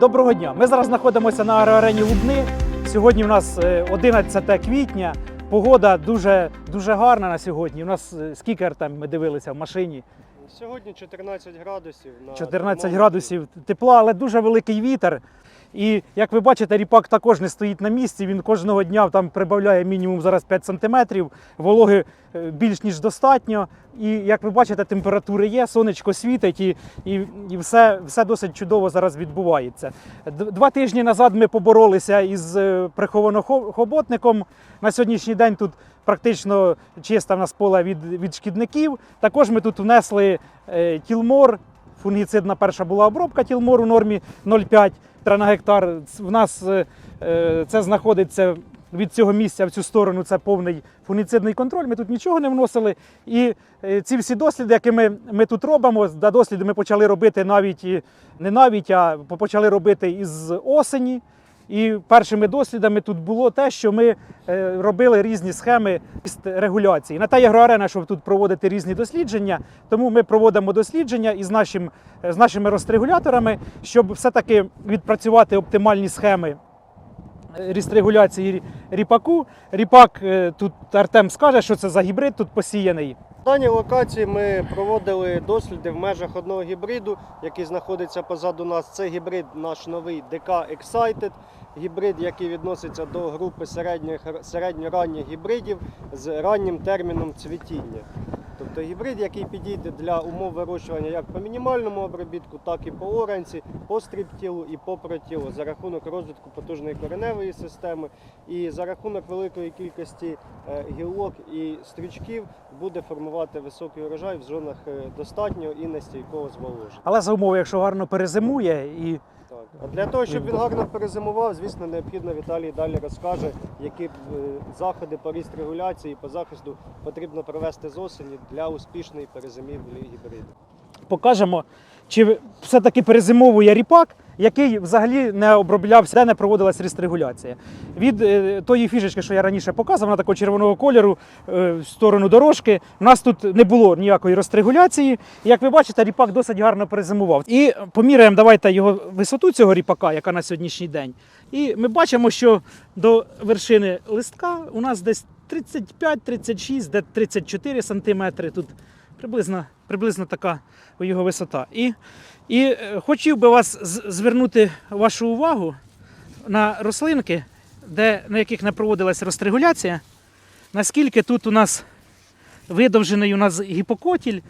Доброго дня! Ми зараз знаходимося на аероарені Лубни. Сьогодні у нас е, 11 квітня. Погода дуже, дуже гарна на сьогодні. У нас е, скільки там ми дивилися в машині? Сьогодні 14 градусів. На 14 градусів тепла, але дуже великий вітер. І як ви бачите, ріпак також не стоїть на місці. Він кожного дня там прибавляє мінімум зараз 5 сантиметрів. Вологи е, більш ніж достатньо. І як ви бачите, температури є, сонечко світить, і, і, і все, все досить чудово зараз відбувається. Два тижні назад ми поборолися із е, приховано-хоботником. На сьогоднішній день тут практично чисте в нас поле від, від шкідників. Також ми тут внесли е, тілмор. Фунгіцидна перша була обробка тілмор у нормі 0,5 тра на гектар. В нас е, е, це знаходиться від цього місця в цю сторону. Це повний фунгіцидний контроль. Ми тут нічого не вносили. І е, ці всі досліди, які ми, ми тут робимо, да, досліди ми почали робити навіть не навіть, а почали робити із осені. І першими дослідами тут було те, що ми е, робили різні схеми регуляції. На те є агроарена, щоб тут проводити різні дослідження. Тому ми проводимо дослідження із нашим, е, з нашими розрегуляторами, щоб все-таки відпрацювати оптимальні схеми е, рістрегуляції рі- ріпаку. Ріпак е, тут Артем скаже, що це за гібрид тут посіяний. В даній локації ми проводили досліди в межах одного гібриду, який знаходиться позаду нас. Це гібрид наш новий ДК Excited. Гібрид, який відноситься до групи середньоранніх гібридів з раннім терміном цвітіння. Тобто гібрид, який підійде для умов вирощування як по мінімальному обробітку, так і по оранці, по стріптілу і по протілу за рахунок розвитку потужної кореневої системи і за рахунок великої кількості е, гілок і стрічків буде формувати високий урожай в зонах е, достатнього і нестійкого зволоження. Але за умови, якщо гарно перезимує і для того, щоб він гарно перезимував, звісно, необхідно Віталій далі розкаже, які е, заходи по регуляції, по захисту потрібно провести з осені для успішної перезимівлі гібриду. покажемо, чи все-таки перезимовує ріпак, який взагалі не оброблявся, де не проводилась рестрегуляція. Від е, тої фішечки, що я раніше показував, на такого червоного кольору е, в сторону дорожки, у нас тут не було ніякої розрегуляції. Як ви бачите, ріпак досить гарно перезимував. І поміряємо давайте його висоту цього ріпака, яка на сьогоднішній день. І ми бачимо, що до вершини листка у нас десь 35-36, де 34 сантиметри. Тут приблизно, приблизно така його висота. І, і е, хотів би вас звернути вашу увагу на рослинки, де, на яких не проводилася розтригуляція. наскільки тут у нас видовжений у нас гіпокотіль.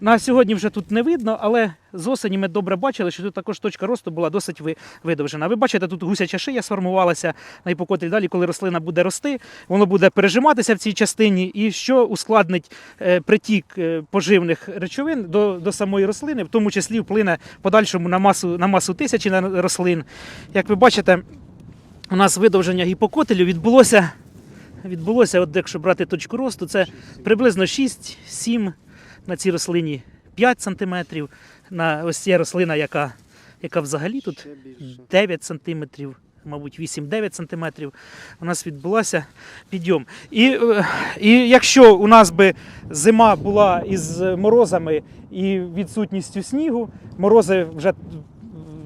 На сьогодні вже тут не видно, але з осені ми добре бачили, що тут також точка росту була досить видовжена. Ви бачите, тут гусяча шия сформувалася на гіпокотіль. Далі, коли рослина буде рости, воно буде пережиматися в цій частині, і що ускладнить е, притік е, поживних речовин до, до самої рослини, в тому числі вплине подальшому на масу, на масу тисячі на- рослин. Як ви бачите, у нас видовження гіпокотелю відбулося, відбулося, от якщо брати точку росту, це приблизно 6-7 на цій рослині 5 см, на ось ця рослина, яка, яка взагалі тут 9 сантиметрів, мабуть, 8-9 сантиметрів у нас відбулася підйом. І, е, і якщо у нас би зима була із морозами і відсутністю снігу, морози вже,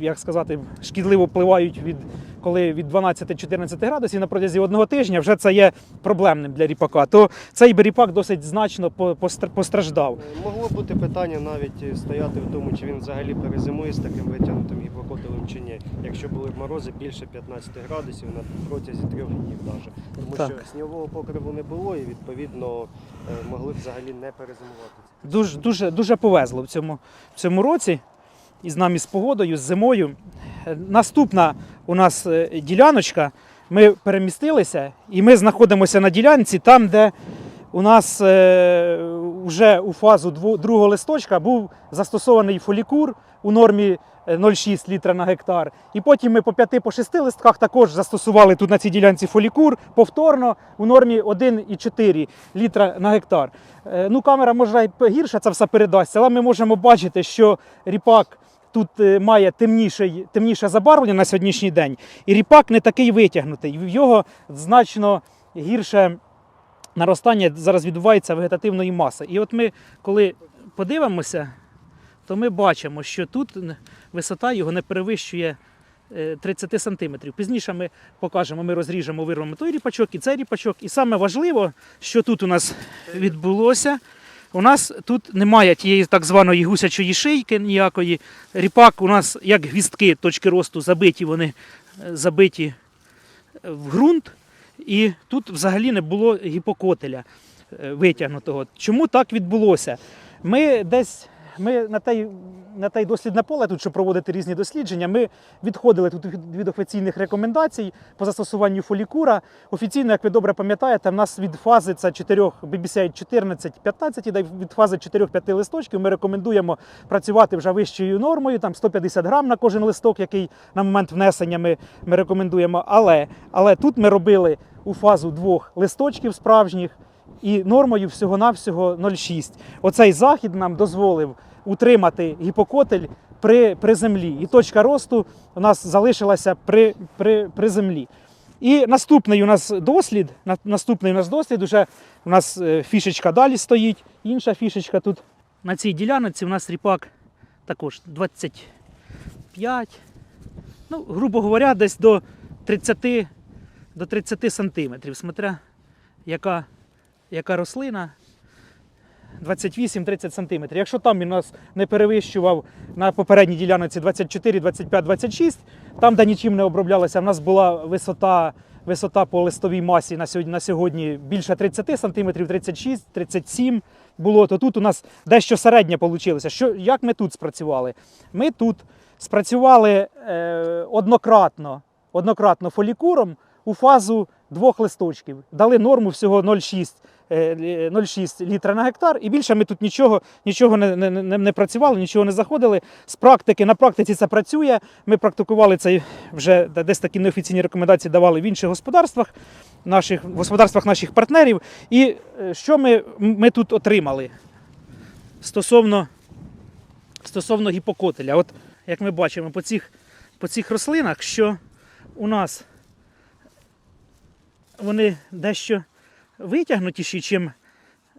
як сказати, шкідливо впливають від коли від 12-14 градусів на протязі одного тижня, вже це є проблемним для ріпака, то цей би ріпак досить значно по- постраждав. Могло бути питання навіть стояти в тому, чи він взагалі перезимує з таким витягнутим гіпокотелем чи ні, якщо були морози більше 15 градусів на протязі трьох днів навіть. Тому Так. що снігового покриву не було і відповідно е, могли взагалі не перезимувати. Дуже, дуже, дуже повезло в цьому, в цьому році. І з нами з погодою, з зимою. Е, Наступна у нас е, діляночка. Ми перемістилися і ми знаходимося на ділянці там, де у нас е, вже у фазу другого листочка був застосований фолікур у нормі е, 0,6 літра на гектар. І потім ми по 5-6 листках також застосували тут на цій ділянці фолікур повторно у нормі 1,4 літра на гектар. Е, Ну, камера може гірше це все передасть, але ми можемо бачити, що ріпак тут е, має темніший, темніше забарвлення на сьогоднішній день, і ріпак не такий витягнутий. В його значно гірше наростання зараз відбувається вегетативної маси. І от ми, коли подивимося, то ми бачимо, що тут висота його не перевищує е, 30 сантиметрів. Пізніше ми покажемо, ми розріжемо, вирвемо той ріпачок і цей ріпачок. І саме важливо, що тут у нас відбулося. У нас тут немає тієї так званої гусячої шийки ніякої. Ріпак у нас як гвістки точки росту забиті, вони е, забиті в ґрунт. І тут взагалі не було гіпокотеля е, витягнутого. Чому так відбулося? Ми десь ми на той, на той дослідне поле, тут щоб проводити різні дослідження, ми відходили тут від, офіційних рекомендацій по застосуванню фолікура. Офіційно, як ви добре пам'ятаєте, в нас від фази це 4 BBCI 14-15, да й від фази 4-5 листочків ми рекомендуємо працювати вже вищою нормою, там 150 грам на кожен листок, який на момент внесення ми, ми рекомендуємо. Але, але тут ми робили у фазу двох листочків справжніх і нормою всього-навсього 0,6. Оцей захід нам дозволив утримати гіпокотель при, при землі. І точка росту у нас залишилася при, при, при землі. І наступний у нас дослід, наступний у нас дослід, уже у нас е, фішечка далі стоїть, інша фішечка тут. На цій ділянці у нас ріпак також 25, ну, грубо говоря, десь до 30, до 30 сантиметрів, смотря яка, яка рослина. 28-30 сантиметрів. Якщо там він нас не перевищував на попередній ділянці 24, 25, 26, там, де нічим не оброблялося, в нас була висота, висота по листовій масі на сьогодні, на сьогодні більше 30 сантиметрів, 36, 37 було, то тут у нас дещо середнє вийшло. Що, як ми тут спрацювали? Ми тут спрацювали е, однократно, однократно фолікуром у фазу двох листочків. Дали норму всього 0,6 е, лі- 0,6 літра на гектар, і більше ми тут нічого, нічого не, не, не, не працювали, нічого не заходили. З практики на практиці це працює. Ми практикували це вже десь такі неофіційні рекомендації давали в інших господарствах, наших, в господарствах наших партнерів. І е, що ми, ми тут отримали стосовно, стосовно гіпокотеля? От як ми бачимо по цих, по цих рослинах, що у нас вони дещо витягнутіші, чим,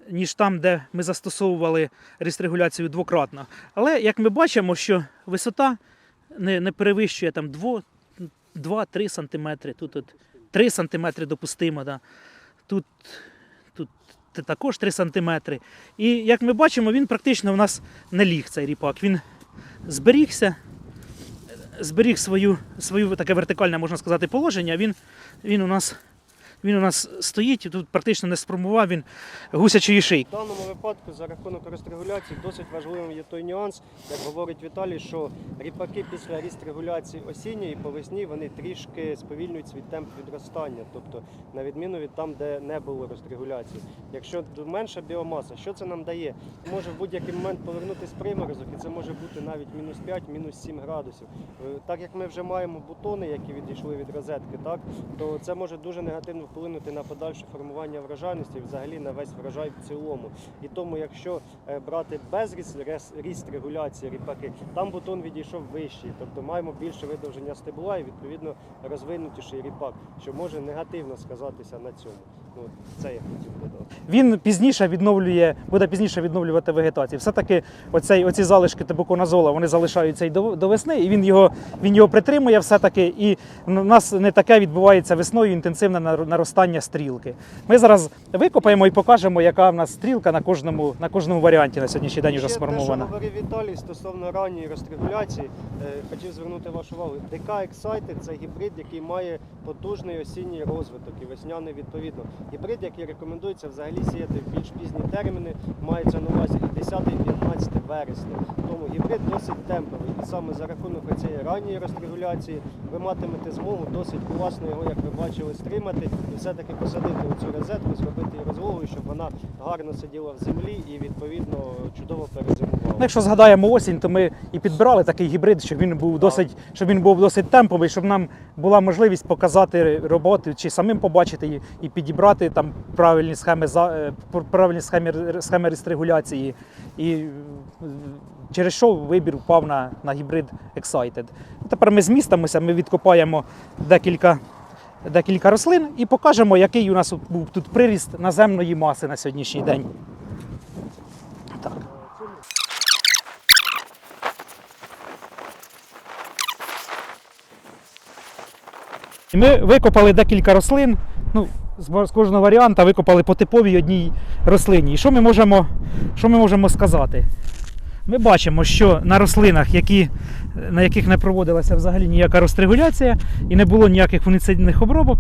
ніж там, де ми застосовували рестрегуляцію двократно. Але як ми бачимо, що висота не, не перевищує там 2-3 см, тут от 3 см допустимо. Да. Тут, тут також 3 см. І як ми бачимо, він практично в нас не ліг цей ріпак. Він зберігся, зберіг свою, свою таке вертикальне, можна сказати, положення. Він, він у нас він у нас стоїть і тут практично не сформував він гусячої шийки. В даному випадку за рахунок рестрегуляції досить важливим є той нюанс, як говорить Віталій, що ріпаки після рестрегуляції осінньої по весні вони трішки сповільнюють свій темп відростання, тобто на відміну від там, де не було рестрегуляції. Якщо менша біомаса, що це нам дає? Може в будь-який момент повернутися приморозок, і це може бути навіть мінус 5, мінус 7 градусів. Е, Так як ми вже маємо бутони, які відійшли від розетки, так то це може дуже негативно вплинути на подальше формування врожайності, взагалі на весь врожай в цілому. І тому, якщо е, брати без ріс- рес- ріст регуляції ріпаки, там бутон відійшов вищий, тобто маємо більше видовження стебла і відповідно розвинутіший ріпак, що може негативно сказатися на цьому. Ну, це я хотів додати. Він пізніше відновлює, буде пізніше відновлювати вегетацію. Все-таки оцей, оці залишки табуконазола вони залишаються і до, до весни, і він його, він його притримує все-таки. І у нас не таке відбувається весною інтенсивне нар- наростання стрілки. Ми зараз викопаємо і покажемо, яка в нас стрілка на кожному, на кожному варіанті на сьогоднішній день вже сформована. Те, що говорив Віталій стосовно ранньої рестрегуляції, е, хотів звернути вашу увагу. ДК Excited – це гібрид, який має потужний осінній розвиток і весняний відповідно. Гібрид, який рекомендується взагалі сіяти в більш пізні терміни, мається на увазі 10-15 вересня. Тому гібрид досить темповий. І саме за рахунок цієї ранньої рестрегуляції ви матимете змогу досить класно його, як ви бачили, стримати і все-таки посадити у цю розетку, зробити її розлогою, щоб вона гарно сиділа в землі і відповідно чудово перезимувала. Ну, Якщо згадаємо осінь, то ми і підбирали такий гібрид, щоб він був досить, щоб він був досить темповий, щоб нам була можливість показати роботу чи самим побачити і, підібрати там правильні схеми е, правильні схеми, схеми регуляції. І е, через що вибір впав на, на гібрид Excited. Тепер ми змістимося, ми відкопаємо декілька. Декілька рослин і покажемо, який у нас був тут приріст наземної маси на сьогоднішній день. Так. І Ми викопали декілька рослин. Ну, з кожного варіанта викопали по типовій одній рослині. І що ми можемо, що ми можемо сказати? Ми бачимо, що на рослинах, які, на яких не проводилася взагалі ніяка розтригуляція і не було ніяких фуніцидних обробок,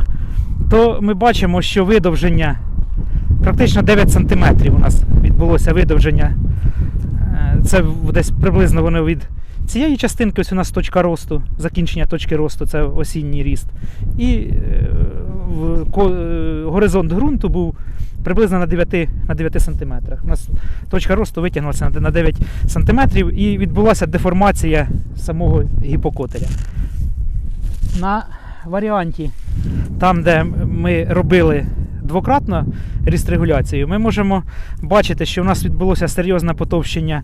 то ми бачимо, що видовження практично 9 см у нас відбулося видовження. Е, Це десь приблизно воно від цієї частинки, ось у нас точка росту, закінчення точки росту, це осінній ріст. І е, е, горизонт ґрунту був приблизно на 9, на 9 см. У нас точка росту витягнулася на 9 см і відбулася деформація самого гіпокотеля. На варіанті, там, де ми робили двократно рістрегуляцію, ми можемо бачити, що в нас відбулося серйозне потовщення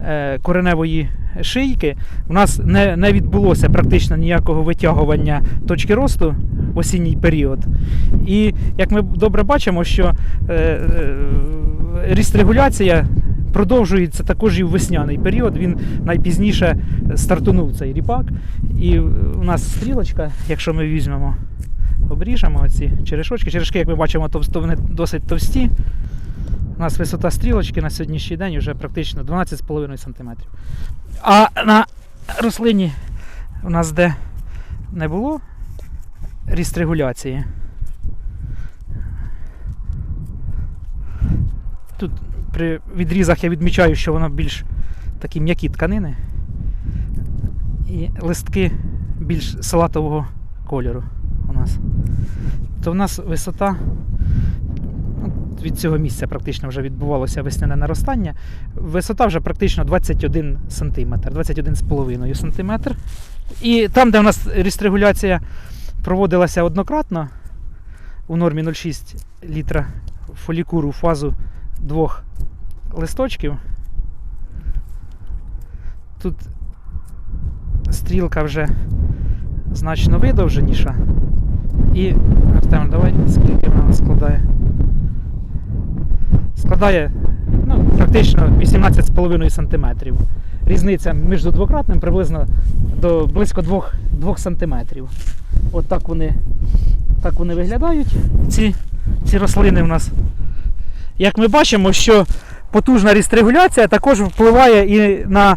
е, кореневої шийки. У нас не, не відбулося практично ніякого витягування точки росту в осінній період. І як ми добре бачимо, що е, е, рістрегуляція продовжується також і в весняний період. Він найпізніше стартунув цей ріпак. І у нас стрілочка, якщо ми візьмемо, обріжемо ці черешочки. Черешки, як ми бачимо, товсто, вони досить товсті. У нас висота стрілочки на сьогоднішній день вже практично 12,5 см. А на рослині у нас де не було рістрегуляції. Тут при відрізах я відмічаю, що воно більш такі м'які тканини. І листки більш салатового кольору у нас. То в нас висота ну, від цього місця практично вже відбувалося весняне наростання. Висота вже практично 21 см, 21,5 см. І там, де у нас рістрегуляція проводилася однократно у нормі 0,6 літра фолікуру фазу двох листочків. Тут стрілка вже значно видовженіша. І, Артем, давай скільки вона складає. Складає ну, практично 18,5 см. Різниця між двократним приблизно до близько 2, 2 см. От так вони, так вони виглядають, ці, ці рослини в нас. Як ми бачимо, що потужна рістрегуляція також впливає і на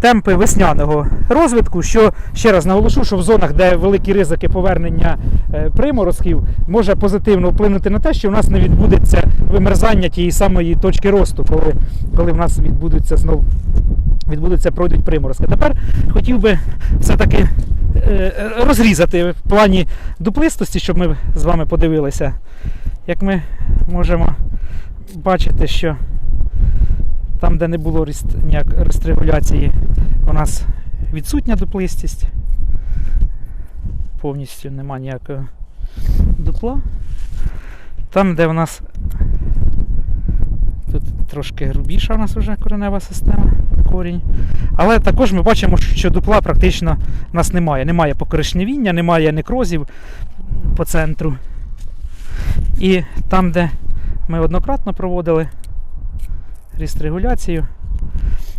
темпи весняного розвитку, що ще раз наголошу, що в зонах, де великі ризики повернення е, приморозків, може позитивно вплинути на те, що в нас не відбудеться вимерзання тієї самої точки росту, коли, коли в нас відбудуться знов відбудуться, пройдуть приморозки. Тепер хотів би все-таки е, розрізати в плані дуплистості, щоб ми з вами подивилися. Як ми можемо бачити, що там, де не було рестрегуляції, у нас відсутня дуплистість. Повністю нема ніякого дупла. Там, де у нас тут трошки грубіша у нас вже коренева система, корінь. Але також ми бачимо, що дупла практично у нас немає. Немає покоришневіння, немає некрозів по центру. І там, де ми однократно проводили рістрегуляцію,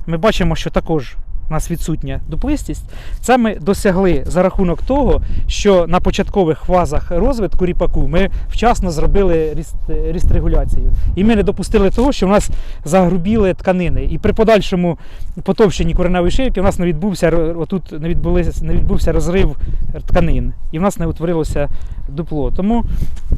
ми бачимо, що також у нас відсутня дуплистість. Це ми досягли за рахунок того, що на початкових фазах розвитку ріпаку ми вчасно зробили ріст- рістрегуляцію. І ми не допустили того, що в нас загрубіли тканини. І при подальшому потовщенні кореневої шийки у нас не відбувся отут не не відбувся розрив тканин, і в нас не утворилося дупло. Тому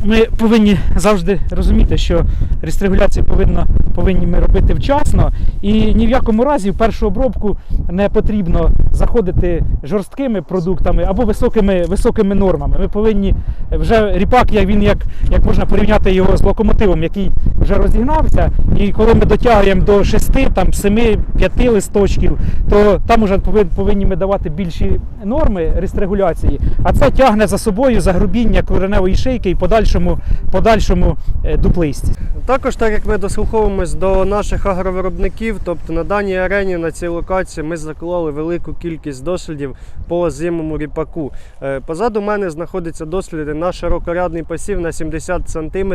ми повинні завжди розуміти, що рестрегуляцію повинно, повинні ми робити вчасно, і ні в якому разі в першу обробку не потрібно заходити жорсткими продуктами або високими, високими нормами. Ми повинні вже ріпак, як він як, як можна порівняти його з локомотивом, який вже розігнався. І коли ми дотягуємо до 6, там 7, 5 листочків, то там вже повинні ми давати більші норми рестрегуляції, а це тягне за собою загрубіння кореневої шийки і подальшому, подальшому е, дуплистість. Також, так як ми дослуховуємось до наших агровиробників, тобто на даній арені, на цій локації, ми заклали велику кількість дослідів по зимому ріпаку. Е, Позаду мене знаходяться досліди на широкорядний посів на 70 см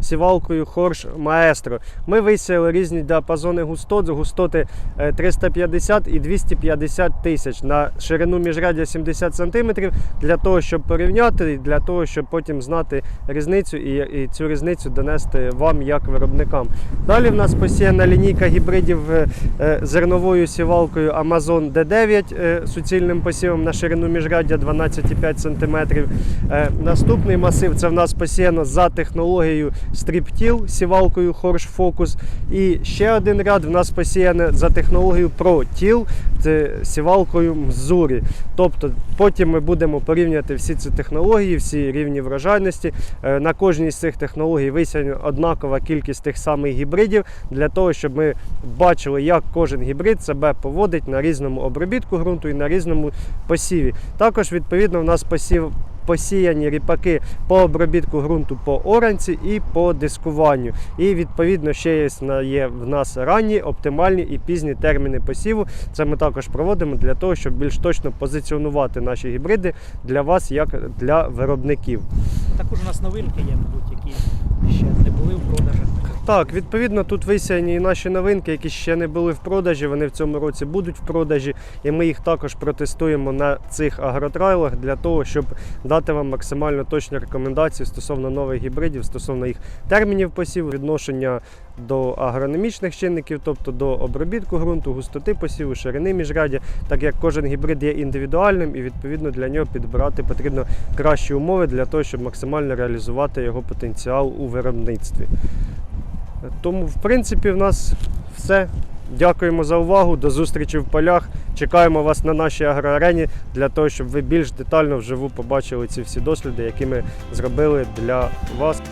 сівалкою Хорш Маестро. Ми висіяли різні діапазони густот, густоти е, 350 і 250 тисяч на ширину міжрядя 70 см для того, щоб порівняти, і для того, щоб потім знати різницю і, і цю різницю донести вам як виробникам. Далі в нас посіяна лінійка гібридів е, е, зерновою сівалкою Amazon D9 е, суцільним посівом на ширину міжряддя 12,5 см. Е, Наступний масив це в нас посіяно за технологією стріптіл сівалкою Horsch Focus. І ще один ряд в нас посіяне за технологією ProTill це сівалкою Мзурі. Тобто потім ми будемо порівняти всі ці технології, всі рівні врожайності. Е, На кожній з цих технологій висіяна однакова кількість тих самих гібридів для того, щоб ми бачили, як кожен гібрид себе поводить на різному обробітку ґрунту і на різному посіві. Також, відповідно, в нас посів. Посіяні ріпаки по обробітку ґрунту по оранці і по дискуванню. І відповідно ще є, в нас ранні, оптимальні і пізні терміни посіву. Це ми також проводимо для того, щоб більш точно позиціонувати наші гібриди для вас як для виробників. Також у нас новинки є, мабуть, які ще не були в продажах. Так, відповідно, тут висіяні і наші новинки, які ще не були в продажі. Вони в цьому році будуть в продажі, і ми їх також протестуємо на цих агротрайлах для того, щоб дати вам максимально точні рекомендації стосовно нових гібридів, стосовно їх термінів посіву, відношення до агрономічних чинників, тобто до обробітку ґрунту, густоти посіву, ширини міжрядя, так як кожен гібрид є індивідуальним і відповідно для нього підбирати потрібно кращі умови для того, щоб максимально реалізувати його потенціал у виробництві. Тому, в принципі, в нас все. Дякуємо за увагу. До зустрічі в полях. Чекаємо вас на нашій агроарені для того, щоб ви більш детально вживу побачили ці всі досліди, які ми зробили для вас.